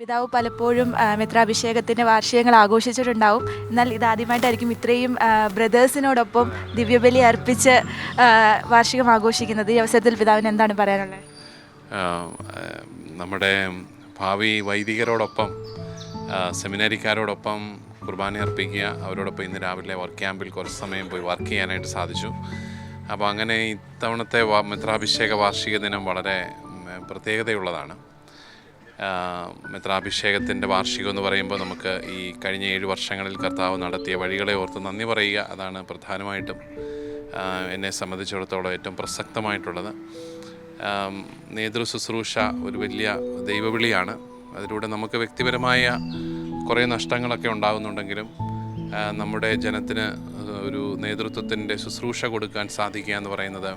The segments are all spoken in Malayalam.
പിതാവ് പലപ്പോഴും മിത്രാഭിഷേകത്തിന്റെ വാർഷികങ്ങൾ ആഘോഷിച്ചിട്ടുണ്ടാവും. എന്നാൽ ഇതാദ്യമായിട്ടായിരിക്കും ഇത്രയും ബ്രദേഴ്സിനോടൊപ്പം ദിവ്യബലി അർപ്പിച്ച് വാർഷികം ആഘോഷിക്കുന്നത്. ഈ അവസരത്തിൽ പിതാവിന് എന്താണ് പറയാനുള്ളത്? നമ്മുടെ ഭാവി വൈദികരോടൊപ്പം സെമിനാരിക്കാരോടൊപ്പം കുർബാന അർപ്പിക്കുക അവരോടൊപ്പം ഇന്ന് രാവിലെ വർക്ക് ക്യാമ്പിൽ കുറച്ച് സമയം പോയി വർക്ക് ചെയ്യാനായിട്ട് സാധിച്ചു. അപ്പോൾ അങ്ങനെ ഇത്തവണത്തെ മിത്രാഭിഷേക വാർഷിക ദിനം വളരെ പ്രത്യേകതയുള്ളതാണ്. മിത്രാഭിഷേകത്തിന്റെ വാർഷികം എന്ന് പറയുമ്പോൾ നമുക്ക് ഈ കഴിഞ്ഞ ഏഴ് വർഷങ്ങളിൽ കർത്താവ് നടത്തിയ വഴികളെ ഓർത്ത് നന്ദി പറയുക. അതാണ് പ്രധാനമായിട്ടും എന്നെ സംബന്ധിച്ചിടത്തോളം ഏറ്റവും പ്രസക്തമായിട്ടുള്ളത്. നേതൃ ശുശ്രൂഷ ഒരു വലിയ ദൈവവിളിയാണ്. അതിലൂടെ നമുക്ക് വ്യക്തിപരമായ കുറേ നഷ്ടങ്ങളൊക്കെ ഉണ്ടാകുന്നുണ്ടെങ്കിലും നമ്മുടെ ജനത്തിന് ഒരു നേതൃത്വത്തിന്റെ ശുശ്രൂഷ കൊടുക്കാൻ സാധിക്കുക എന്ന് പറയുന്നത്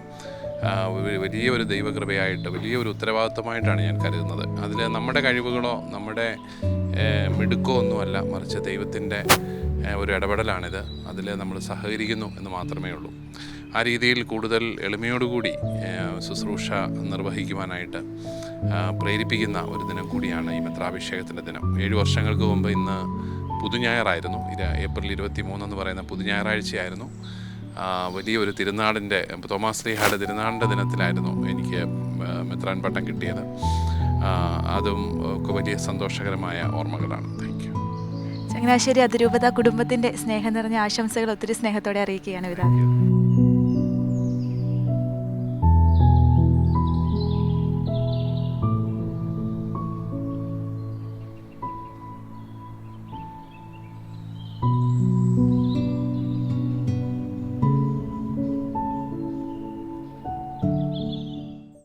വലിയൊരു ദൈവകൃപയായിട്ട് വലിയൊരു ഉത്തരവാദിത്വമായിട്ടാണ് ഞാൻ കരുതുന്നത്. അതിൽ നമ്മുടെ കഴിവുകളോ നമ്മുടെ മിടുക്കോ ഒന്നുമല്ല. മറിച്ച് ദൈവത്തിന്റെ ഒരു ഇടപെടലാണിത്. അതിൽ നമ്മൾ സഹകരിക്കുന്നു എന്ന് മാത്രമേ ഉള്ളൂ. ആ രീതിയിൽ കൂടുതൽ എളിമയോടുകൂടി ശുശ്രൂഷ നിർവഹിക്കുവാനായിട്ട് പ്രേരിപ്പിക്കുന്ന ഒരു ദിനം കൂടിയാണ് ഈ മിത്രാഭിഷേകത്തിന്റെ ദിനം. ഏഴ് വർഷങ്ങൾക്ക് മുമ്പ് ഇന്ന് പുതുഞായറായിരുന്നു. ഇത് ഏപ്രിൽ ഇരുപത്തി മൂന്നെന്ന് പറയുന്ന പുതുഞായറാഴ്ചയായിരുന്നു. വലിയൊരു തിരുനാടിന്റെ തോമാസ് ലീഹയുടെ തിരുനാടിന്റെ ദിനത്തിലായിരുന്നു എനിക്ക് മെത്രാൻ പട്ടം കിട്ടിയത്. അതും ഒക്കെ വലിയ സന്തോഷകരമായ ഓർമ്മകളാണ്. താങ്ക് യു ചങ്ങനാശ്ശേരി അതിരൂപത കുടുംബത്തിന്റെ സ്നേഹം നിറഞ്ഞ ആശംസകൾ ഒത്തിരി സ്നേഹത്തോടെ അറിയിക്കുകയാണ് പിതാവ്